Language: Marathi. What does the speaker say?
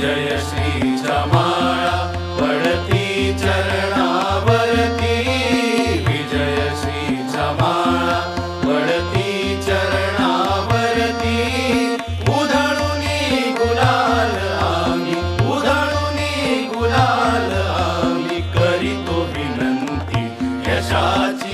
जय श्री चमाळा पडती चरणावरती. विजय श्री चमाळा पडती चरणावरती. उधळून गुलाल आम्ही उधळून गुलाल आम्ही करीतो विनंती. यशाची